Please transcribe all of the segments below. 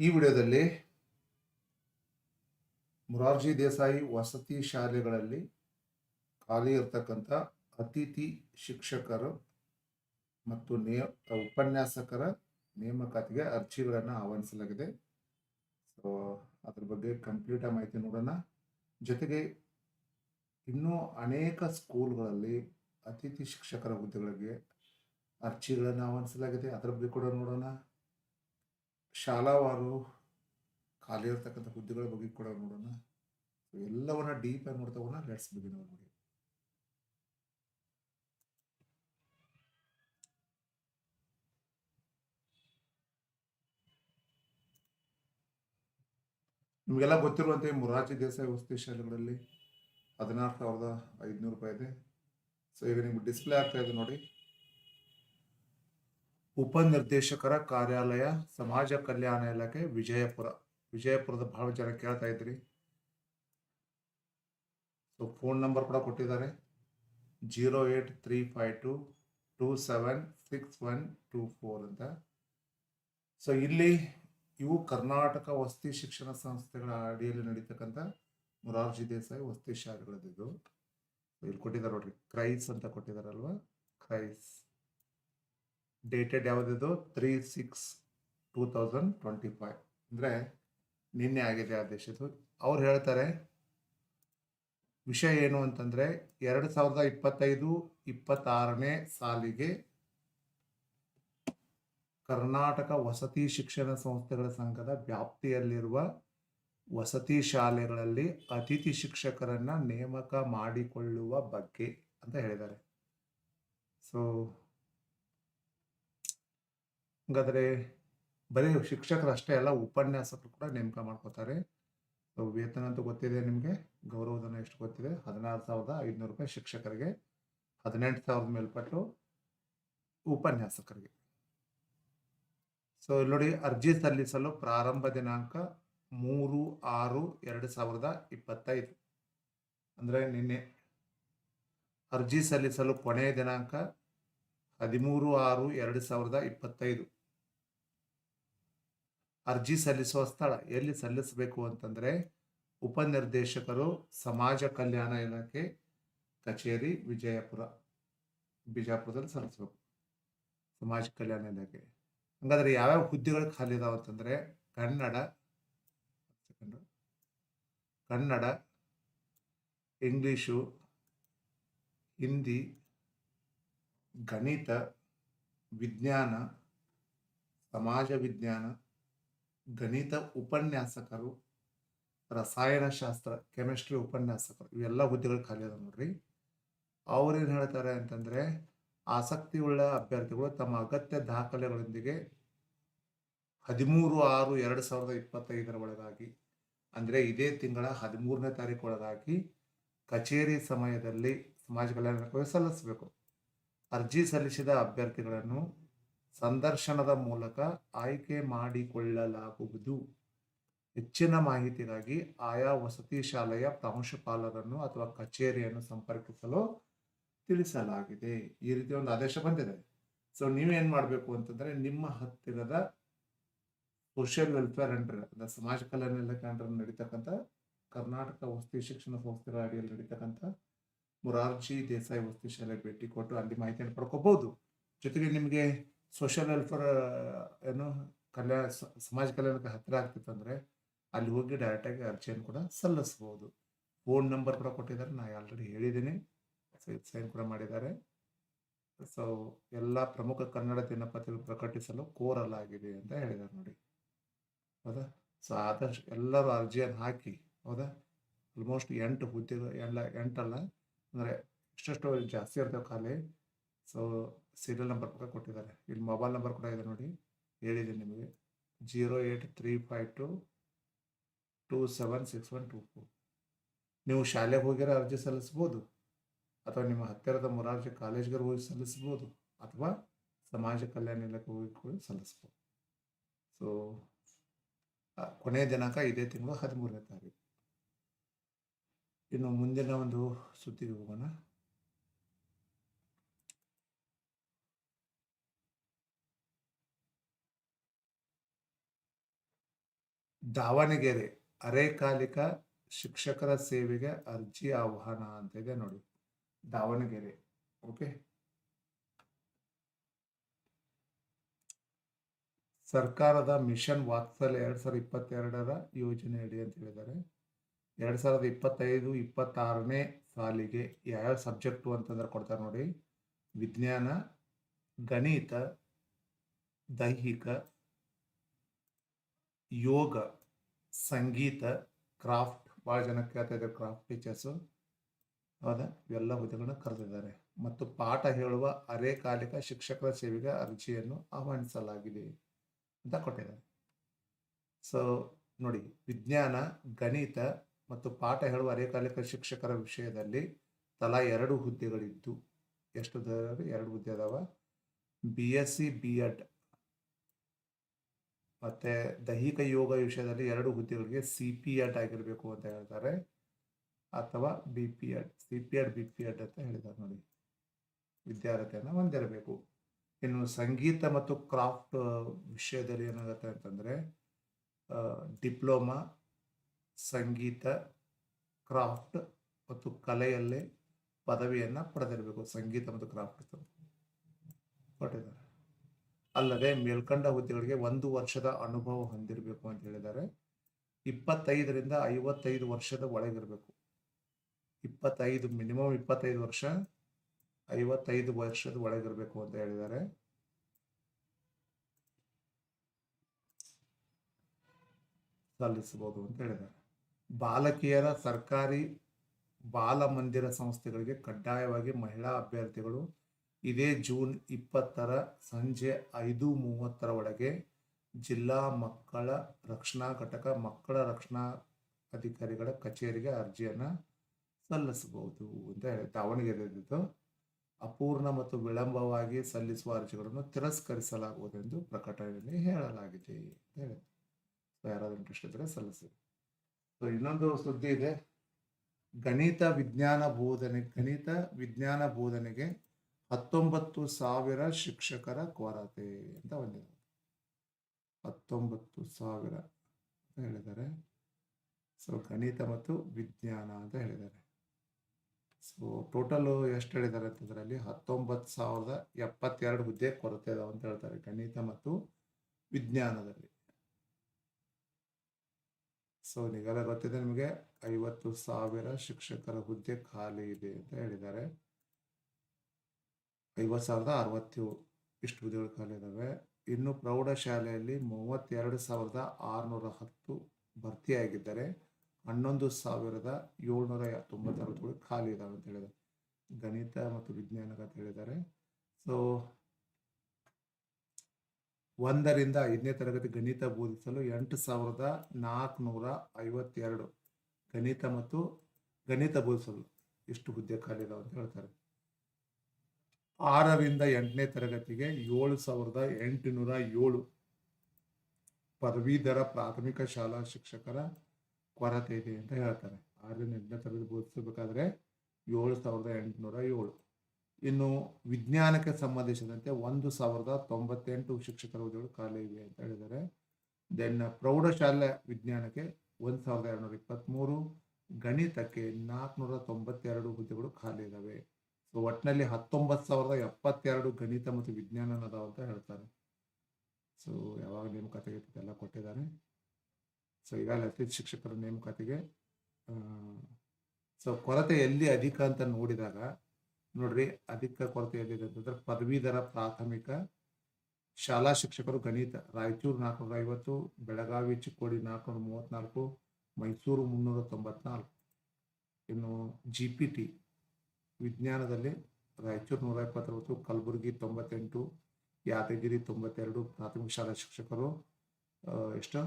ಈ ವಿಡಿಯೋದಲ್ಲಿ ಮೊರಾರ್ಜಿ ದೇಸಾಯಿ ವಸತಿ ಶಾಲೆಗಳಲ್ಲಿ ಖಾಲಿ ಇರತಕ್ಕಂಥ ಅತಿಥಿ ಶಿಕ್ಷಕರು ಮತ್ತು ನೇ, ಉಪನ್ಯಾಸಕರ ನೇಮಕಾತಿಗೆ ಅರ್ಜಿಗಳನ್ನು ಆಹ್ವಾನಿಸಲಾಗಿದೆ. ಸೊ ಅದ್ರ ಬಗ್ಗೆ ಕಂಪ್ಲೀಟ್ ಮಾಹಿತಿ ನೋಡೋಣ. ಜೊತೆಗೆ ಇನ್ನೂ ಅನೇಕ ಸ್ಕೂಲ್ಗಳಲ್ಲಿ ಅತಿಥಿ ಶಿಕ್ಷಕರ ಹುದ್ದೆಗಳಿಗೆ ಅರ್ಜಿಗಳನ್ನು ಆಹ್ವಾನಿಸಲಾಗಿದೆ. ಅದರ ಬಗ್ಗೆ ಕೂಡ ನೋಡೋಣ. ಶಾಲಾವಾರು ಖಾಲಿ ಇರ್ತಕ್ಕಂಥ ಹುದ್ದೆಗಳ ಬಗ್ಗೆ ಕೂಡ ನೋಡೋಣ. ಎಲ್ಲವನ್ನ ಡೀಪ್ ಆಗಿ ನೋಡ್ತಾ ಹೋಗೋಣ. ಲೆಟ್ಸ್ ಬಿಗಿನ್ ನೋಡಿ ನಿಮಗೆಲ್ಲ ಗೊತ್ತಿರುವಂತೆ ಮೊರಾರ್ಜಿ ದೇಸಾಯಿ ವಸತಿ ಶಾಲೆಗಳಲ್ಲಿ ಹದಿನಾರು ಸಾವಿರದ ಐದುನೂರು ರೂಪಾಯಿ ಇದೆ. ಸೊ ಈಗ ನಿಮ್ಗೆ ಡಿಸ್ಪ್ಲೇ ಆಗ್ತಾ ಇದೆ ನೋಡಿ. ಉಪನಿರ್ದೇಶಕರ ಕಾರ್ಯಾಲಯ, ಸಮಾಜ ಕಲ್ಯಾಣ ಇಲಾಖೆ, ವಿಜಯಪುರ. ವಿಜಯಪುರದ ಬಹಳ ಜನ ಕೇಳ್ತಾ ಇದ್ರಿ. ಸೊ ಫೋನ್ ನಂಬರ್ ಕೂಡ ಕೊಟ್ಟಿದ್ದಾರೆ. Zero eight three five two, two seven six one two four ಅಂತ. ಸೊ ಇಲ್ಲಿ ಇವು ಕರ್ನಾಟಕ ವಸತಿ ಶಿಕ್ಷಣ ಸಂಸ್ಥೆಗಳ ಅಡಿಯಲ್ಲಿ ನಡೀತಕ್ಕಂಥ ಮುರಾರ್ಜಿ ದೇಸಾಯಿ ವಸತಿ ಶಾಲೆಗಳದ್ದು ಇಲ್ಲಿ ಕೊಟ್ಟಿದ್ದಾರೆ ನೋಡ್ರಿ. ಕ್ರೈಸ್ ಅಂತ ಕೊಟ್ಟಿದಾರಲ್ವಾ ಕ್ರೈಸ್. Dated ಯಾವುದಿದು? Three six two thousand twenty five ಅಂದರೆ ನಿನ್ನೆ ಆಗಿದೆ ಆದೇಶದ್ದು ಅವ್ರು ಹೇಳ್ತಾರೆ, ವಿಷಯ ಏನು ಅಂತಂದರೆ ಎರಡು ಸಾವಿರದ ಇಪ್ಪತ್ತೈದು, ಇಪ್ಪತ್ತಾರನೇ ಸಾಲಿಗೆ ಕರ್ನಾಟಕ ವಸತಿ ಶಿಕ್ಷಣ ಸಂಸ್ಥೆಗಳ ಸಂಘದ ವ್ಯಾಪ್ತಿಯಲ್ಲಿರುವ ವಸತಿ ಶಾಲೆಗಳಲ್ಲಿ ಅತಿಥಿ ಶಿಕ್ಷಕರನ್ನ ನೇಮಕ ಮಾಡಿಕೊಳ್ಳುವ ಬಗ್ಗೆ ಅಂತ ಹೇಳಿದ್ದಾರೆ. ಸೊ ಹಾಗಾದರೆ ಬರೀ ಶಿಕ್ಷಕರಷ್ಟೇ ಅಲ್ಲ, ಉಪನ್ಯಾಸಕರು ಕೂಡ ನೇಮಕ ಮಾಡ್ಕೋತಾರೆ. ಸೊ ವೇತನ ಅಂತೂ ಗೊತ್ತಿದೆ ನಿಮಗೆ? ಗೌರವಧನ ಎಷ್ಟು ಗೊತ್ತಿದೆ? ಹದಿನಾರು ಸಾವಿರದ ಐದುನೂರು ರೂಪಾಯಿ ಶಿಕ್ಷಕರಿಗೆ, ಹದಿನೆಂಟು ಸಾವಿರದ ಮೇಲ್ಪಟ್ಟು ಉಪನ್ಯಾಸಕರಿಗೆ. ಸೊ ಇಲ್ಲಿ ನೋಡಿ ಅರ್ಜಿ ಸಲ್ಲಿಸಲು ಪ್ರಾರಂಭ ದಿನಾಂಕ ಮೂರು ಆರು ಎರಡು ಸಾವಿರದ ಇಪ್ಪತ್ತೈದು. ಅಂದರೆ ನಿನ್ನೆ ಅರ್ಜಿ ಸಲ್ಲಿಸಲು ಕೊನೆಯ ದಿನಾಂಕ ಹದಿಮೂರು ಆರು ಎರಡು ಸಾವಿರದ ಇಪ್ಪತ್ತೈದು. ಅರ್ಜಿ ಸಲ್ಲಿಸುವ ಸ್ಥಳ ಎಲ್ಲಿ ಸಲ್ಲಿಸಬೇಕು ಅಂತಂದರೆ ಉಪನಿರ್ದೇಶಕರು ಸಮಾಜ ಕಲ್ಯಾಣ ಇಲಾಖೆ ಕಚೇರಿ ವಿಜಯಪುರ, ಬಿಜಾಪುರದಲ್ಲಿ ಸಲ್ಲಿಸಬೇಕು. ಸಮಾಜ ಕಲ್ಯಾಣ ಇಲಾಖೆ. ಹಂಗಾದ್ರೆ ಯಾವ್ಯಾವ ಹುದ್ದೆಗಳು ಖಾಲಿ ಇದಾವೆ ಅಂತಂದರೆ ಕನ್ನಡ ಕನ್ನಡ, ಇಂಗ್ಲೀಷು, ಹಿಂದಿ ಗಣಿತ, ವಿಜ್ಞಾನ, ಸಮಾಜ ವಿಜ್ಞಾನ, ಗಣಿತ ಉಪನ್ಯಾಸಕರು, ರಸಾಯನಶಾಸ್ತ್ರ, ಕೆಮಿಸ್ಟ್ರಿ ಉಪನ್ಯಾಸಕರು, ಇವೆಲ್ಲ ಹುದ್ದೆಗಳು ಖಾಲಿ ಅದ ನೋಡ್ರಿ. ಅವ್ರೇನು ಹೇಳ್ತಾರೆ ಅಂತಂದರೆ ಆಸಕ್ತಿ ಉಳ್ಳ ಅಭ್ಯರ್ಥಿಗಳು ತಮ್ಮ ಅಗತ್ಯ ದಾಖಲೆಗಳೊಂದಿಗೆ ಹದಿಮೂರು ಆರು ಎರಡು ಸಾವಿರದ ಇಪ್ಪತ್ತೈದರ ಒಳಗಾಗಿ, ಅಂದರೆ ಇದೇ ತಿಂಗಳ ಹದಿಮೂರನೇ ತಾರೀಕು ಒಳಗಾಗಿ ಕಚೇರಿ ಸಮಯದಲ್ಲಿ ಸಮಾಜ ಕಲ್ಯಾಣ ಸಲ್ಲಿಸಬೇಕು. ಅರ್ಜಿ ಸಲ್ಲಿಸಿದ ಅಭ್ಯರ್ಥಿಗಳನ್ನು ಸಂದರ್ಶನದ ಮೂಲಕ ಆಯ್ಕೆ ಮಾಡಿಕೊಳ್ಳಲಾಗುವುದು. ಹೆಚ್ಚಿನ ಮಾಹಿತಿಗಾಗಿ ಆಯಾ ವಸತಿ ಶಾಲೆಯ ಪ್ರಾಂಶುಪಾಲರನ್ನು ಅಥವಾ ಕಚೇರಿಯನ್ನು ಸಂಪರ್ಕಿಸಲು ತಿಳಿಸಲಾಗಿದೆ. ಈ ರೀತಿ ಒಂದು ಆದೇಶ ಬಂದಿದೆ. ಸೊ ನೀವೇನ್ ಮಾಡಬೇಕು ಅಂತಂದ್ರೆ ನಿಮ್ಮ ಹತ್ತಿರದ ಸೋಷಿಯಲ್ ವೆಲ್ಫೇರ್ ಅಂದ್ರೆ ಸಮಾಜ ಕಲ್ಯಾಣ ಇಲಾಖೆ ಅಂಡರ್ ನಡೀತಕ್ಕಂಥ ಕರ್ನಾಟಕ ವಸತಿ ಶಿಕ್ಷಣ ಸಂಸ್ಥೆಗಳ ಅಡಿಯಲ್ಲಿ ನಡೀತಕ್ಕಂಥ ಮೊರಾರ್ಜಿ ದೇಸಾಯಿ ವಸ್ತು ಶಾಲೆಗೆ ಭೇಟಿ ಕೊಟ್ಟು ಅಲ್ಲಿ ಮಾಹಿತಿಯನ್ನು ಪಡ್ಕೋಬಹುದು ಜೊತೆಗೆ ನಿಮಗೆ ಸೋಷಿಯಲ್ ವೆಲ್ಫೇರ್ ಏನು ಕಲ್ಯಾಣ ಸಮಾಜ ಕಲ್ಯಾಣಕ್ಕೆ ಹತ್ತಿರ ಆಗ್ತಿತ್ತಂದ್ರೆ ಅಲ್ಲಿ ಹೋಗಿ ಡೈರೆಕ್ಟಾಗಿ ಅರ್ಜಿಯನ್ನು ಕೂಡ ಸಲ್ಲಿಸ್ಬೋದು. ಫೋನ್ ನಂಬರ್ ಕೂಡ ಕೊಟ್ಟಿದ್ದಾರೆ. ನಾ ಆಲ್ರೆಡಿ ಹೇಳಿದ್ದೀನಿ. ಸೈನ್ ಕೂಡ ಮಾಡಿದ್ದಾರೆ. ಸೊ ಎಲ್ಲ ಪ್ರಮುಖ ಕನ್ನಡ ದಿನಪತ್ರಿಕೆ ಪ್ರಕಟಿಸಲು ಕೋರಲಾಗಿದೆ ಅಂತ ಹೇಳಿದ್ದಾರೆ ನೋಡಿ. ಹೌದಾ? ಸೊ ಆದಷ್ಟು ಎಲ್ಲರೂ ಅರ್ಜಿಯನ್ನು ಹಾಕಿ, ಹೌದಾ? ಆಲ್ಮೋಸ್ಟ್ ಎಂಟು ಹುದ್ದೆಗಳು, ಎಲ್ಲ, ಎಂಟಲ್ಲ ಅಂದರೆ ಇಷ್ಟಷ್ಟು ಜಾಸ್ತಿ ಇರ್ತವೆ ಖಾಲಿ. ಸೊ ಸೀರಿಯಲ್ ನಂಬರ್ ಕೂಡ ಕೊಟ್ಟಿದ್ದಾರೆ. ಇಲ್ಲಿ ಮೊಬೈಲ್ ನಂಬರ್ ಕೂಡ ಇದೆ ನೋಡಿ. ಹೇಳಿದ್ದೀನಿ ನಿಮಗೆ. Zero eight three five two two seven six one two four ನೀವು ಶಾಲೆಗೆ ಹೋಗಿರೋ ಅರ್ಜಿ ಸಲ್ಲಿಸ್ಬೋದು. ಅಥವಾ ನಿಮ್ಮ ಹತ್ತಿರದ ಮೊರಾರ್ಜಿ ಕಾಲೇಜ್ಗೆ ಹೋಗಿ ಸಲ್ಲಿಸ್ಬೋದು. ಅಥವಾ ಸಮಾಜ ಕಲ್ಯಾಣ ಇಲಾಖೆ ಹೋಗಿ ಕೂಡ ಸಲ್ಲಿಸ್ಬೋದು. ಸೊ ಕೊನೆಯ ದಿನಾಂಕ ಇದೇ ತಿಂಗಳು ಹದಿಮೂರನೇ ತಾರೀಕು. ಇನ್ನು ಮುಂದಿನ ಒಂದು ಸುತ್ತಿಗೆ ಹೋಗೋಣ. ದಾವಣಗೆರೆ ಅರೆಕಾಲಿಕ ಶಿಕ್ಷಕರ ಸೇವೆಗೆ ಅರ್ಜಿ ಆಹ್ವಾನ ಅಂತ ಇದೆ ನೋಡಿ. ದಾವಣಗೆರೆ, ಓಕೆ. ಸರ್ಕಾರದ ಮಿಷನ್ ವಾತ್ಸಲ್ಯ ಎರಡ್ ಸಾವಿರದ ಇಪ್ಪತ್ತೆರಡರ ಯೋಜನೆ ಅಡಿ ಅಂತ ಹೇಳಿದ್ದಾರೆ. ಎರಡ್ ಸಾವಿರದ ಇಪ್ಪತ್ತೈದು, ಇಪ್ಪತ್ತಾರನೇ ಸಾಲಿಗೆ ಯಾವ್ಯಾವ ಸಬ್ಜೆಕ್ಟು ಅಂತಂದ್ರೆ ಕೊಡ್ತಾರೆ ನೋಡಿ. ವಿಜ್ಞಾನ, ಗಣಿತ, ದೈಹಿಕ, ಯೋಗ, ಸಂಗೀತ, ಕ್ರಾಫ್ಟ್. ಭಾಳ ಜನ ಕೇಳ್ತಾ ಇದ್ದಾರೆ ಕ್ರಾಫ್ಟ್ ಟೀಚರ್ಸು. ಹೌದಾ? ಇವೆಲ್ಲ ಹುದ್ದೆಗಳನ್ನ ಕರೆದಿದ್ದಾರೆ. ಮತ್ತು ಪಾಠ ಹೇಳುವ ಅರೆಕಾಲಿಕ ಶಿಕ್ಷಕರ ಸೇವೆಗೆ ಅರ್ಜಿಯನ್ನು ಆಹ್ವಾನಿಸಲಾಗಿದೆ ಅಂತ ಕೊಟ್ಟಿದ್ದಾರೆ. ಸೊ ನೋಡಿ, ವಿಜ್ಞಾನ, ಗಣಿತ ಮತ್ತು ಪಾಠ ಹೇಳುವ ಅರೆಕಾಲಿಕ ಶಿಕ್ಷಕರ ವಿಷಯದಲ್ಲಿ ತಲಾ ಎರಡು ಹುದ್ದೆಗಳಿದ್ದು, ಎಷ್ಟು ಎರಡು ಹುದ್ದೆ ಅದಾವ? B S C B Ed ಮತ್ತೆ ದೈಹಿಕ ಯೋಗ ವಿಷಯದಲ್ಲಿ ಎರಡು ಹುದ್ದೆಗಳಿಗೆ ಸಿ ಪಿ ಎಡ್ ಆಗಿರಬೇಕು ಅಂತ ಹೇಳ್ತಾರೆ. ಅಥವಾ B P Ed C P Ed B P Ed ಅಂತ ಹೇಳಿದ್ದಾರೆ ನೋಡಿ. ವಿದ್ಯಾರ್ಥಿಯನ್ನು ಹೊಂದಿರಬೇಕು. ಇನ್ನು ಸಂಗೀತ ಮತ್ತು ಕ್ರಾಫ್ಟ್ ವಿಷಯದಲ್ಲಿ ಏನಾಗುತ್ತೆ ಅಂತಂದರೆ ಡಿಪ್ಲೊಮಾ ಸಂಗೀತ, ಕ್ರಾಫ್ಟ್ ಮತ್ತು ಕಲೆಯಲ್ಲಿ ಪದವಿಯನ್ನು ಪಡೆದಿರಬೇಕು. ಸಂಗೀತ ಮತ್ತು ಕ್ರಾಫ್ಟ್ ಕೊಟ್ಟಿದ್ದಾರೆ. ಅಲ್ಲದೆ ಮೇಲ್ಕಂಡ ಹುದ್ದೆಗಳಿಗೆ ಒಂದು ವರ್ಷದ ಅನುಭವ ಹೊಂದಿರಬೇಕು ಅಂತ ಹೇಳಿದ್ದಾರೆ. ಇಪ್ಪತ್ತೈದರಿಂದ ಐವತ್ತೈದು ವರ್ಷದ ಒಳಗಿರಬೇಕು. ಇಪ್ಪತ್ತೈದು, ಮಿನಿಮಮ್ ಇಪ್ಪತ್ತೈದು ವರ್ಷ, ಐವತ್ತೈದು ವರ್ಷದ ಒಳಗಿರಬೇಕು ಅಂತ ಹೇಳಿದ್ದಾರೆ. ಸಲ್ಲಿಸಬಹುದು ಅಂತ ಹೇಳಿದ್ದಾರೆ. ಬಾಲಕಿಯರ ಸರ್ಕಾರಿ ಬಾಲ ಮಂದಿರ ಸಂಸ್ಥೆಗಳಿಗೆ ಕಡ್ಡಾಯವಾಗಿ ಮಹಿಳಾ ಅಭ್ಯರ್ಥಿಗಳು ಇದೇ ಜೂನ್ ಇಪ್ಪತ್ತರ ಸಂಜೆ ಐದು ಮೂವತ್ತರ ಒಳಗೆ ಜಿಲ್ಲಾ ಮಕ್ಕಳ ರಕ್ಷಣಾ ಘಟಕ, ಮಕ್ಕಳ ರಕ್ಷಣಾ ಅಧಿಕಾರಿಗಳ ಕಚೇರಿಗೆ ಅರ್ಜಿಯನ್ನು ಸಲ್ಲಿಸಬಹುದು ಅಂತ ಹೇಳಿ ದಾವಣಗೆರೆಯಲ್ಲಿದ್ದು ಅಪೂರ್ಣ ಮತ್ತು ವಿಳಂಬವಾಗಿ ಸಲ್ಲಿಸುವ ಅರ್ಜಿಗಳನ್ನು ತಿರಸ್ಕರಿಸಲಾಗುವುದೆಂದು ಪ್ರಕಟಣೆಯಲ್ಲಿ ಹೇಳಲಾಗಿದೆ ಅಂತ ಯಾರಾದ್ರೂ ಇಂಟ್ರೆಸ್ಟ್ ಇದ್ದರೆ ಸಲ್ಲಿಸಿ. ಇನ್ನೊಂದು ಸುದ್ದಿ ಇದೆ. ಗಣಿತ ವಿಜ್ಞಾನ ಬೋಧನೆ, ಗಣಿತ ವಿಜ್ಞಾನ ಬೋಧನೆಗೆ ಹತ್ತೊಂಬತ್ತು ಸಾವಿರ ಶಿಕ್ಷಕರ ಕೊರತೆ ಅಂತ ಬಂದಿದೆ. ಹತ್ತೊಂಬತ್ತು ಸಾವಿರ ಅಂತ ಹೇಳಿದ್ದಾರೆ. ಸೊ ಗಣಿತ ಮತ್ತು ವಿಜ್ಞಾನ ಅಂತ ಹೇಳಿದ್ದಾರೆ. ಸೊ ಟೋಟಲ್ ಎಷ್ಟು ಹೇಳಿದ್ದಾರೆ ಅಂತಂದ್ರೆ ಅಲ್ಲಿ ಹತ್ತೊಂಬತ್ತು ಸಾವಿರದ ಎಪ್ಪತ್ತೆರಡು ಹುದ್ದೆ ಕೊರತೆ ಇದಾವೆ ಅಂತ ಹೇಳ್ತಾರೆ ಗಣಿತ ಮತ್ತು ವಿಜ್ಞಾನದಲ್ಲಿ. ಸೊ ಈಗಾಗಲೇ ಗೊತ್ತಿದೆ ನಿಮಗೆ ಐವತ್ತು ಸಾವಿರ ಶಿಕ್ಷಕರ ಹುದ್ದೆ ಖಾಲಿ ಇದೆ ಅಂತ ಹೇಳಿದ್ದಾರೆ. ಐವತ್ತು ಸಾವಿರದ ಅರವತ್ತು ಇಷ್ಟು ಹುದ್ದೆಗಳು ಖಾಲಿ ಇದ್ದಾವೆ ಇನ್ನು ಪ್ರೌಢಶಾಲೆಯಲ್ಲಿ ಮೂವತ್ತೆರಡು ಸಾವಿರದ ಆರುನೂರ ಹತ್ತು ಭರ್ತಿಯಾಗಿದ್ದರೆ. ಹನ್ನೊಂದು ಸಾವಿರದ ಏಳ್ನೂರ ತೊಂಬತ್ತಾರು ಖಾಲಿ ಇದಾವೆ ಅಂತ ಹೇಳಿದ್ದಾರೆ. ಗಣಿತ ಮತ್ತು ವಿಜ್ಞಾನ ಅಂತ ಹೇಳಿದ್ದಾರೆ. ಸೊ ಒಂದರಿಂದ ಐದನೇ ತರಗತಿ ಗಣಿತ ಬೋಧಿಸಲು ಎಂಟು ಸಾವಿರದ ನಾಲ್ಕುನೂರ ಐವತ್ತೆರಡು ಗಣಿತ ಮತ್ತು ಗಣಿತ ಬೋಧಿಸಲು ಇಷ್ಟು ಹುದ್ದೆ ಖಾಲಿ ಅಂತ ಹೇಳ್ತಾರೆ. ಆರರಿಂದ ಎಂಟನೇ ತರಗತಿಗೆ ಏಳು ಸಾವಿರದ ಎಂಟುನೂರ ಏಳು ಪದವೀಧರ ಪ್ರಾಥಮಿಕ ಶಾಲಾ ಶಿಕ್ಷಕರ ಕೊರತೆ ಇದೆ ಅಂತ ಹೇಳ್ತಾರೆ. ಆರರಿಂದ ಎಂಟನೇ ತರಗತಿ ಬೋಧಿಸಬೇಕಾದ್ರೆ ಏಳು ಸಾವಿರದ ಎಂಟುನೂರ ಏಳು ಇನ್ನು ವಿಜ್ಞಾನಕ್ಕೆ ಸಂಬಂಧಿಸಿದಂತೆ ಒಂದು ಸಾವಿರದ ತೊಂಬತ್ತೆಂಟು ಶಿಕ್ಷಕರ ಹುದ್ದೆಗಳು ಖಾಲಿ ಇವೆ ಅಂತ ಹೇಳಿದ್ದಾರೆ. ದೆನ್ ಪ್ರೌಢಶಾಲೆ ವಿಜ್ಞಾನಕ್ಕೆ ಒಂದು ಸಾವಿರದ ಎರಡುನೂರ ಇಪ್ಪತ್ತ್ಮೂರು, ಗಣಿತಕ್ಕೆ ನಾಲ್ಕುನೂರ ತೊಂಬತ್ತೆರಡು ಹುದ್ದೆಗಳು ಖಾಲಿ ಇದ್ದಾವೆ ಸೊ ಒಟ್ಟಿನಲ್ಲಿ ಹತ್ತೊಂಬತ್ತು ಸಾವಿರದ ಎಪ್ಪತ್ತೆರಡು ಗಣಿತ ಮತ್ತು ವಿಜ್ಞಾನ ಅದಾವ ಅಂತ ಹೇಳ್ತಾರೆ. ಸೊ ಯಾವಾಗ ನೇಮಕಾತಿಗೆ ಎಲ್ಲ ಕೊಟ್ಟಿದ್ದಾರೆ. ಸೊ ಈಗ ಅತಿಥಿ ಶಿಕ್ಷಕರ ನೇಮಕಾತಿಗೆ ಸೊ ಕೊರತೆ ಎಲ್ಲಿ ಅಧಿಕ ಅಂತ ನೋಡಿದಾಗ ನೋಡ್ರಿ ಅಧಿಕ ಕೊರತೆ ಏನಿದೆ ಅಂತಂದ್ರೆ ಪದವೀಧರ ಪ್ರಾಥಮಿಕ ಶಾಲಾ ಶಿಕ್ಷಕರು ಗಣಿತ, ರಾಯಚೂರು ನಾಲ್ಕುನೂರ ಐವತ್ತು, ಬೆಳಗಾವಿ ಚಿಕ್ಕೋಡಿ ನಾಲ್ಕುನೂರ ಮೂವತ್ನಾಲ್ಕು, ಮೈಸೂರು ಮುನ್ನೂರ ತೊಂಬತ್ನಾಲ್ಕು. ಇನ್ನು ಜಿ ಪಿ ಟಿ ವಿಜ್ಞಾನದಲ್ಲಿ ರಾಯಚೂರು ನೂರ ಎಪ್ಪತ್ತೊಂಬತ್ತು ಕಲಬುರಗಿ ತೊಂಬತ್ತೆಂಟು, ಯಾದಗಿರಿ ತೊಂಬತ್ತೆರಡು, ಪ್ರಾಥಮಿಕ ಶಾಲಾ ಶಿಕ್ಷಕರು ಎಷ್ಟು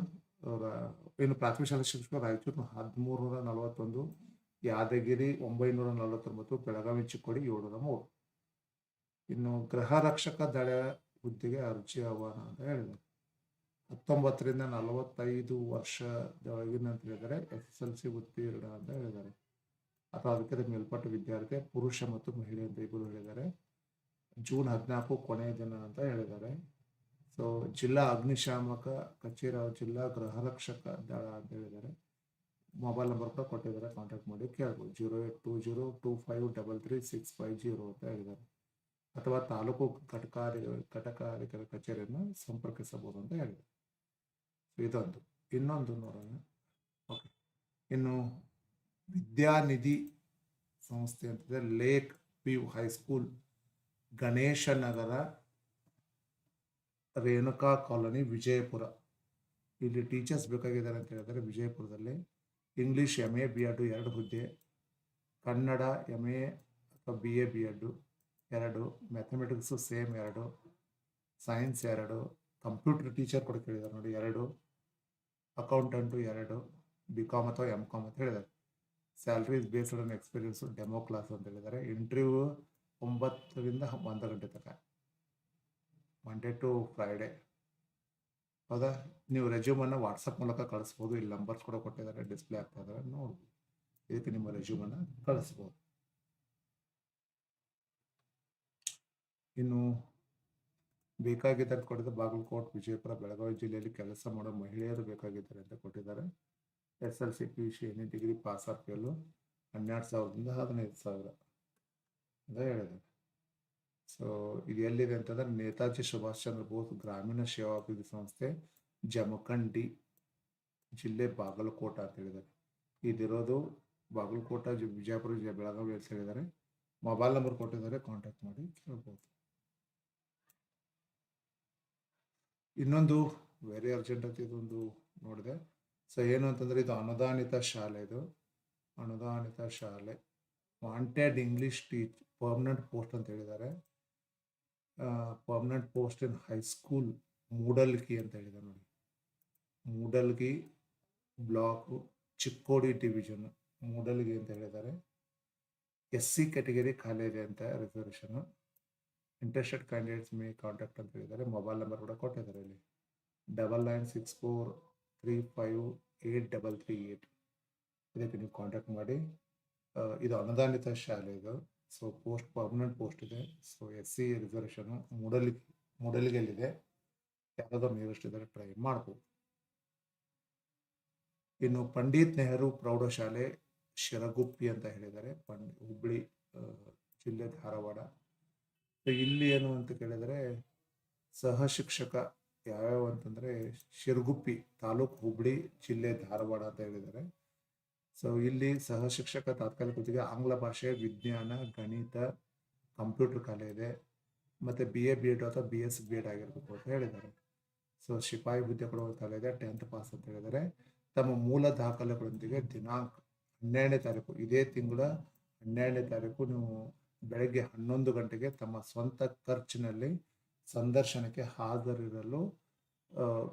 ಇನ್ನು ಪ್ರಾಥಮಿಕ ಶಾಲಾ ಶಿಕ್ಷಕರು ರಾಯಚೂರು ಹದಿಮೂರು ನೂರ ನಲವತ್ತೊಂದು ಯಾದಗಿರಿ ಒಂಬೈನೂರ ನಲವತ್ತೊಂಬತ್ತು ಬೆಳಗಾವಿ, ಚಿಕ್ಕೋಡಿ ಏಳ್ನೂರ ಮೂರು ಇನ್ನು ಗೃಹ ರಕ್ಷಕ ದಳ ಹುದ್ದೆಗೆ ಅರ್ಜಿ ಆಹ್ವಾನ ಅಂತ ಹೇಳಿದ್ದಾರೆ ಹತ್ತೊಂಬತ್ತರಿಂದ ನಲವತ್ತೈದು ವರ್ಷದೊಳಗಿನ ಅಂತ ಹೇಳಿದರೆ ಎಸ್ ಎಸ್ ಎಲ್ ಸಿ ಉತ್ತೀರ್ಣ ಅಂತ ಹೇಳಿದ್ದಾರೆ. ಅಥವಾ ಅದಕ್ಕೆ ಮೇಲ್ಪಟ್ಟ ವಿದ್ಯಾರ್ಥಿ, ಪುರುಷ ಮತ್ತು ಮಹಿಳೆ ಅಂತ ಇಬ್ಬರು ಹೇಳಿದ್ದಾರೆ. ಜೂನ್ ಹದಿನಾಲ್ಕು ಕೊನೆಯ ದಿನ ಅಂತ ಹೇಳಿದ್ದಾರೆ. ಸೊ ಜಿಲ್ಲಾ ಅಗ್ನಿಶಾಮಕ ಕಚೇರಿ, ಜಿಲ್ಲಾ ಗೃಹ ರಕ್ಷಕ ದಳ ಅಂತ ಹೇಳಿದ್ದಾರೆ. ಮೊಬೈಲ್ ನಂಬರ್ ಕೂಡ ಕೊಟ್ಟಿದ್ದಾರೆ. ಕಾಂಟ್ಯಾಕ್ಟ್ ಮಾಡಿ ಕೇಳ್ಬೋದು. Zero eight two zero two five double three six five zero ಅಂತ ಹೇಳಿದ್ದಾರೆ. ಅಥವಾ ತಾಲೂಕು ಘಟಕಾರಿ, ಘಟಕಾಧಿಕಾರಿ ಕಚೇರಿಯನ್ನು ಸಂಪರ್ಕಿಸಬಹುದು ಅಂತ ಹೇಳಿದೆ So, ಇದೊಂದು. ಇನ್ನೊಂದು ನೋಡೋಣ. ಓಕೆ ಇನ್ನು ವಿದ್ಯಾನಿಧಿ ಸಂಸ್ಥೆ ಅಂತಿದೆ lake P high school Ganesha Nagar, Renuka colony, Vijayapura. ಇಲ್ಲಿ ಟೀಚರ್ಸ್ ಬೇಕಾಗಿದ್ದಾರೆ ಅಂತ ಹೇಳಿದರೆ ವಿಜಯಪುರದಲ್ಲಿ English M A B Ed ಎರಡು ಹುದ್ದೆ ಕನ್ನಡ ಎಂ ಎ ಅಥವಾ ಬಿ ಎ ಬಿ ಎಡ್ ಎರಡು ಮ್ಯಾಥಮೆಟಿಕ್ಸು ಸೇಮ್ ಎರಡು ಸೈನ್ಸ್ ಎರಡು ಕಂಪ್ಯೂಟರ್ ಟೀಚರ್ ಕೂಡ ಕೇಳಿದ್ದಾರೆ ನೋಡಿ ಎರಡು ಅಕೌಂಟೆಂಟು ಎರಡು ಬಿ ಕಾಮ್ ಅಥವಾ ಎಂ ಕಾಮ್ ಅಂತ ಹೇಳಿದ್ದಾರೆ. Salary is based on experience demo class ಅಂತ ಹೇಳಿದ್ದಾರೆ. ಇಂಟರ್ವ್ಯೂ ಒಂಬತ್ತರಿಂದ ಒಂದು ಗಂಟೆ ತನಕ ಮಂಡೇ ಟು ಫ್ರೈಡೆ ಹೌದಾ ನೀವು ರೆಸ್ಯೂಮನ್ನು ವಾಟ್ಸಪ್ ಮೂಲಕ ಕಳಿಸ್ಬೋದು, ಇಲ್ಲಿ ನಂಬರ್ಸ್ ಕೂಡ ಕೊಟ್ಟಿದ್ದಾರೆ ಡಿಸ್ಪ್ಲೇ ಆಗ್ತಾ ಇದ್ದಾರೆ ನೋಡ್ಬೋದು. ಇದಕ್ಕೆ ನಿಮ್ಮ ರೆಸ್ಯೂಮನ್ನು ಕಳಿಸ್ಬೋದು. ಇನ್ನು ಬೇಕಾಗಿದೆ ಅಂತ ಕೊಟ್ಟಿದ್ದು ಬಾಗಲಕೋಟೆ, ವಿಜಯಪುರ, ಬೆಳಗಾವಿ ಜಿಲ್ಲೆಯಲ್ಲಿ ಕೆಲಸ ಮಾಡೋ ಮಹಿಳೆಯರು ಬೇಕಾಗಿದ್ದಾರೆ ಅಂತ ಕೊಟ್ಟಿದ್ದಾರೆ. S L C, P U C, any degree, pass ಆಗ್ತಿಯಲ್ಲೂ ಹನ್ನೆರಡು ಸಾವಿರದಿಂದ ಹದಿನೈದು ಸಾವಿರ ಅಂತ ಹೇಳಿದ್ದಾರೆ. ಸೊ ಇದು ಎಲ್ಲಿದೆ ಅಂತಂದ್ರೆ ನೇತಾಜಿ ಸುಭಾಷ್ ಚಂದ್ರ ಬೋಸ್ ಗ್ರಾಮೀಣ ಸೇವಾಭಿವೃದ್ಧಿ ಸಂಸ್ಥೆ ಜಮಖಂಡಿ ಜಿಲ್ಲೆ ಬಾಗಲಕೋಟ ಅಂತ ಹೇಳಿದ್ದಾರೆ. ಇದಿರೋದು ಬಾಗಲಕೋಟ ವಿಜಯಪುರ ಜಿಲ್ಲೆ, ಬೆಳಗಾವಿ ಅಂತ ಹೇಳಿದ್ದಾರೆ. ಮೊಬೈಲ್ ನಂಬರ್ ಕೊಟ್ಟಿದ್ದಾರೆ, ಕಾಂಟ್ಯಾಕ್ಟ್ ಮಾಡಿ ಕೇಳ್ಬೋದು. ಇನ್ನೊಂದು ವೆರಿ ಅರ್ಜೆಂಟ್ ಅಂತ ಇದೊಂದು ನೋಡಿದೆ. ಸೊ ಏನು ಅಂತಂದ್ರೆ ಇದು ಅನುದಾನಿತ ಶಾಲೆ ಇದು. ಅನುದಾನಿತ ಶಾಲೆ. Wanted English teach permanent post ಅಂತ ಹೇಳಿದ್ದಾರೆ. Permanent post in high school Mudalgi ಅಂತ ಹೇಳಿದೆ ನೋಡಿ. ಮೂಡಲ್ಗಿ ಬ್ಲಾಕು ಚಿಕ್ಕೋಡಿ ಡಿವಿಷನ್ ಮೂಡಲ್ಗಿ ಅಂತ ಹೇಳಿದ್ದಾರೆ. ಎಸ್ ಸಿ ಕ್ಯಾಟಗರಿ ಖಾಲಿ ಇದೆ ಅಂತ reservation interested candidates may contact ಅಂತ ಹೇಳಿದ್ದಾರೆ. ಮೊಬೈಲ್ ನಂಬರ್ ಕೂಡ ಕೊಟ್ಟಿದ್ದಾರೆ ಇಲ್ಲಿ. Double nine six four three five eight double three eight ಇದಕ್ಕೆ ನೀವು ಕಾಂಟ್ಯಾಕ್ಟ್ ಮಾಡಿ. ಇದು ಅನುದಾನಿತ ಶಾಲೆ ಇದು. ಸೊ ಪೋಸ್ಟ್ ಪರ್ಮನೆಂಟ್ ಪೋಸ್ಟ್ ಇದೆ. So S C reservation Mudal ಮೂಡಲಿಗೆಲ್ಲಿದೆ ಯಾರಾದರೂ ನಿಯರೆಸ್ಟ್ ಇದ್ದಾರೆ ಟ್ರೈ ಮಾಡ್ಬೋದು. ಇನ್ನು ಪಂಡಿತ್ ನೆಹರು ಪ್ರೌಢಶಾಲೆ ಶಿರಗುಪ್ಪಿ ಅಂತ ಹೇಳಿದ್ದಾರೆ. ಪಂಡ್ ಹುಬ್ಳಿ ಆ, ಜಿಲ್ಲೆ ಧಾರವಾಡ. ಇಲ್ಲಿ ಏನು ಅಂತ ಕೇಳಿದರೆ ಸಹ ಶಿಕ್ಷಕ ಯಾವ್ಯಾವ ಅಂತಂದ್ರೆ ಶಿರಗುಪ್ಪಿ ತಾಲೂಕು ಹುಬ್ಳಿ ಜಿಲ್ಲೆ ಧಾರವಾಡ ಅಂತ ಹೇಳಿದ್ದಾರೆ. ಸೊ ಇಲ್ಲಿ ಸಹ ಶಿಕ್ಷಕ ತಾತ್ಕಾಲಿಕ ಹುದ್ದೆಗೆ ಆಂಗ್ಲ ಭಾಷೆ, ವಿಜ್ಞಾನ, ಗಣಿತ, ಕಂಪ್ಯೂಟರ್ ಕಲೆ ಇದೆ. ಮತ್ತೆ ಬಿ ಎ ಬಿ ಎಡ್ ಅಥವಾ ಬಿ ಎಸ್ ಬಿ ಎಡ್ ಆಗಿರ್ಬೇಕು ಅಂತ ಹೇಳಿದ್ದಾರೆ. ಸೊ ಶಿಪಾಯಿ ಹುದ್ದೆ ಕೊಡುವ ಕಲೆ ಇದೆ ಟೆಂತ್ ಪಾಸ್ ಅಂತ ಹೇಳಿದ್ದಾರೆ. ತಮ್ಮ ಮೂಲ ದಾಖಲೆಗಳೊಂದಿಗೆ ದಿನಾಂಕ ಹನ್ನೆರಡನೇ ತಾರೀಕು, ಇದೇ ತಿಂಗಳ ಹನ್ನೆರಡನೇ ತಾರೀಕು ನೀವು ಬೆಳಗ್ಗೆ ಹನ್ನೊಂದು ಗಂಟೆಗೆ ತಮ್ಮ ಸ್ವಂತ ಖರ್ಚಿನಲ್ಲಿ ಸಂದರ್ಶನಕ್ಕೆ ಹಾಜರಿರಲು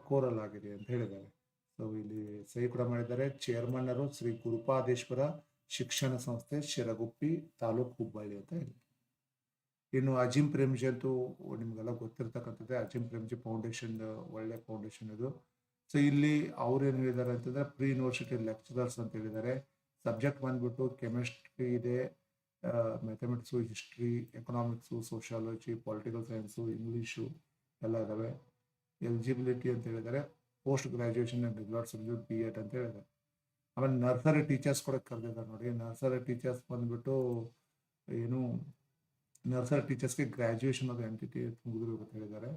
ಕೋರಲಾಗಿದೆ ಅಂತ ಹೇಳಿದ್ದಾರೆ. ಸೊ ಇಲ್ಲಿ ಸಹಿ ಕೂಡ ಮಾಡಿದ್ದಾರೆ. ಚೇರ್ಮನ್ನರು ಶ್ರೀ ಗುರುಪಾದೇಶ್ವರ ಶಿಕ್ಷಣ ಸಂಸ್ಥೆ ಶಿರಗುಪ್ಪಿ ತಾಲೂಕು ಹುಬ್ಬಳ್ಳಿ ಅಂತ ಹೇಳಿ. ಇನ್ನು ಅಜಿಂ ಪ್ರೇಮ್ಜಿ ಅಂತೂ ನಿಮಗೆಲ್ಲ ಗೊತ್ತಿರ್ತಕ್ಕಂಥದ್ದೇ. ಅಜಿಂ ಪ್ರೇಮ್ಜಿ ಫೌಂಡೇಶನ್ ಒಳ್ಳೆ ಫೌಂಡೇಶನ್ ಇದು ಸೊ ಇಲ್ಲಿ ಅವ್ರು ಏನು ಹೇಳಿದ್ದಾರೆ ಅಂತಂದ್ರೆ ಪ್ರೀ ಯೂನಿವರ್ಸಿಟಿ ಲೆಕ್ಚರರ್ಸ್ ಅಂತ ಹೇಳಿದ್ದಾರೆ. ಸಬ್ಜೆಕ್ಟ್ ಬಂದ್ಬಿಟ್ಟು ಕೆಮಿಸ್ಟ್ರಿ ಇದೆ. Mathematics history economics sociology political science English ಎಲ್ಲ ಇದಾವೆ. ಎಲಿಜಿಬಿಲಿಟಿ ಅಂತ ಹೇಳಿದ್ದಾರೆ. Post graduation in subject B Ed ಅಂತ ಹೇಳಿದ್ದಾರೆ ಆಮೇಲೆ ನರ್ಸರಿ ಟೀಚರ್ಸ್ ಕೂಡ ಕರೆದಿದ್ದಾರೆ ನೋಡಿ. ನರ್ಸರಿ ಟೀಚರ್ಸ್ ಬಂದ್ಬಿಟ್ಟು ಏನು ನರ್ಸರಿ ಟೀಚರ್ಸ್ಗೆ ಗ್ರಾಜುಯೇಷನ್ ಆಫ್ ಟಿ ಮುಗಿದ್ರು ಅಂತ ಹೇಳಿದ್ದಾರೆ.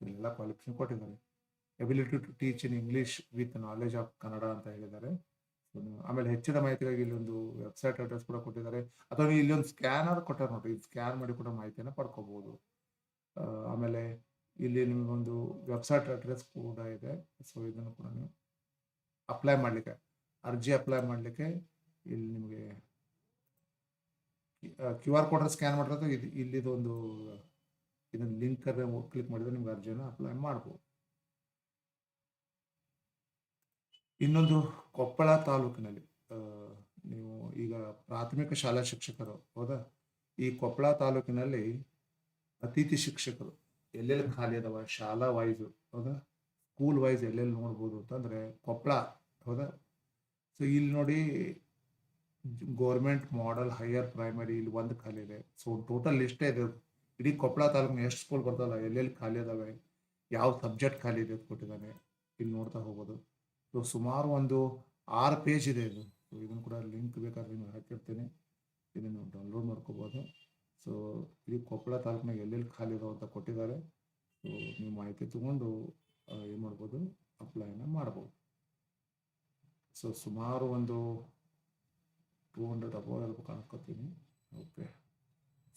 ಎಲ್ಲ ಕ್ವಾಲಿಫಿಕೇಶನ್ ಕೊಟ್ಟಿದ್ದಾರೆ. Ability to teach in English with knowledge of Kannada ಅಂತ ಹೇಳಿದ್ದಾರೆ. ಆಮೇಲೆ ಹೆಚ್ಚಿನ ಮಾಹಿತಿಗಾಗಿ ಇಲ್ಲೊಂದು ವೆಬ್ಸೈಟ್ ಅಡ್ರೆಸ್ ಕೂಡ ಕೊಟ್ಟಿದ್ದಾರೆ. ಅಥವಾ ಇಲ್ಲಿ ಒಂದು ಸ್ಕ್ಯಾನರ್ ಕೊಟ್ಟಾರೆ ನೋಡಿ. ಸ್ಕ್ಯಾನ್ ಮಾಡಿ ಕೂಡ ಮಾಹಿತಿಯನ್ನು ಪಡ್ಕೋಬಹುದು ಆಮೇಲೆ ಇಲ್ಲಿ ನಿಮಗೊಂದು ವೆಬ್ಸೈಟ್ ಅಡ್ರೆಸ್ ಕೂಡ ಇದೆ. ಸೊ ಇದನ್ನು ಕೂಡ ನೀವು ಅಪ್ಲೈ ಮಾಡಲಿಕ್ಕೆ, ಅರ್ಜಿ ಅಪ್ಲೈ ಮಾಡಲಿಕ್ಕೆ ಇಲ್ಲಿ ನಿಮಗೆ ಕ್ಯೂ ಆರ್ ಕೋಡ್ ಸ್ಕ್ಯಾನ್ ಮಾಡಿರೋದು ಇದು ಇಲ್ಲಿದು ಒಂದು ಇದನ್ನು ಲಿಂಕ್ ಕ್ಲಿಕ್ ಮಾಡಿದ್ರೆ ನಿಮ್ಗೆ ಅರ್ಜಿಯನ್ನು ಅಪ್ಲೈ ಮಾಡ್ಬೋದು. ಇನ್ನೊಂದು ಕೊಪ್ಪಳ ತಾಲೂಕಿನಲ್ಲಿ ನೀವು ಈಗ ಪ್ರಾಥಮಿಕ ಶಾಲಾ ಶಿಕ್ಷಕರು, ಹೌದಾ? ಈ ಕೊಪ್ಪಳ ತಾಲೂಕಿನಲ್ಲಿ ಅತಿಥಿ ಶಿಕ್ಷಕರು ಎಲ್ಲೆಲ್ಲಿ ಖಾಲಿ ಅದಾವ? ಶಾಲಾ ವೈಸ್ ಹೌದಾ? ಸ್ಕೂಲ್ ವೈಸ್ ಎಲ್ಲೆಲ್ಲಿ ನೋಡ್ಬೋದು ಅಂತಂದ್ರೆ ಕೊಪ್ಪಳ ಹೌದಾ? ಸೊ ಇಲ್ಲಿ ನೋಡಿ ಗೌರ್ಮೆಂಟ್ ಮಾಡಲ್ ಹೈಯರ್ ಪ್ರೈಮರಿ ಇಲ್ಲಿ ಒಂದು ಖಾಲಿ ಇದೆ. ಸೊ ಟೋಟಲ್ ಲಿಸ್ಟೇ ಇದೆ? ಇಡೀ ಕೊಪ್ಪಳ ತಾಲೂಕಿನ ಎಷ್ಟು ಸ್ಕೂಲ್ ಬರ್ತಲ್ಲ ಎಲ್ಲೆಲ್ಲಿ ಖಾಲಿ ಅದಾವೆ? ಯಾವ ಸಬ್ಜೆಕ್ಟ್ ಖಾಲಿ ಇದೆ ಅಂತ ಕೊಟ್ಟಿದ್ದಾನೆ. ಇಲ್ಲಿ ನೋಡ್ತಾ ಹೋಗೋದು ಸೊ ಸುಮಾರು ಒಂದು ಆರು ಪೇಜ್ ಇದೆ ಇದು. ಇದನ್ನು ಕೂಡ ಲಿಂಕ್ ಬೇಕಾದ್ರೆ ನಿಮ್ಗೆ ಹಾಕಿರ್ತೀನಿ. ಇದನ್ನು ಡೌನ್ಲೋಡ್ ಮಾಡ್ಕೋಬೋದು. ಸೊ ಈ ಕೊಪ್ಪಳ ತಾಲೂಕಿನಾಗ ಎಲ್ಲೆಲ್ಲಿ ಖಾಲಿ ಇರೋ ಅಂತ ಕೊಟ್ಟಿದ್ದಾರೆ. ಸೊ ನೀವು ಮಾಹಿತಿ ತಗೊಂಡು ಏನು ಮಾಡ್ಬೋದು ಅಪ್ಲೈನ ಮಾಡ್ಬೋದು. ಸೊ ಸುಮಾರು ಒಂದು ಟೂ ಹಂಡ್ರೆಡ್ ಅಬೌವ್ ಇರ್ಬೇಕು ಅನ್ಕೋತೀನಿ. ಓಕೆ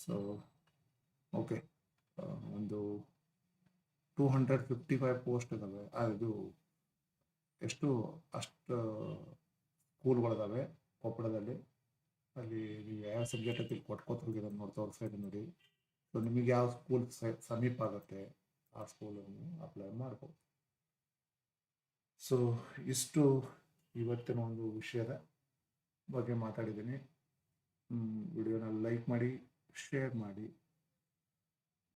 ಸೊ ಓಕೆ ಒಂದು two hundred fifty five post ಇದ್ದಾವೆ ಇದು ಎಷ್ಟು ಅಷ್ಟು ಸ್ಕೂಲ್ಗಳಿದಾವೆ ಕೊಪ್ಪಳದಲ್ಲಿ. ಅಲ್ಲಿ ನೀವು ಯಾವ ಸಬ್ಜೆಕ್ಟ್ ಅಂತ ಕೊಟ್ಕೋತ ಹೋಗಿರೋದು ನೋಡಿ ತೋರಿಸ್ತಾ ಇದ್ದೀನಿ ನೋಡಿ. ಸೊ ನಿಮಗೆ ಯಾವ ಸ್ಕೂಲ್ ಸಮೀಪ ಆಗುತ್ತೆ, ಆ ಸ್ಕೂಲನ್ನು ಅಪ್ಲೈ ಮಾಡ್ಬೋದು. ಸೊ ಇಷ್ಟು ಇವತ್ತಿನ ಒಂದು ವಿಷಯದ ಬಗ್ಗೆ ಮಾತಾಡಿದ್ದೀನಿ. ವಿಡಿಯೋನ ಲೈಕ್ ಮಾಡಿ ಶೇರ್ ಮಾಡಿ.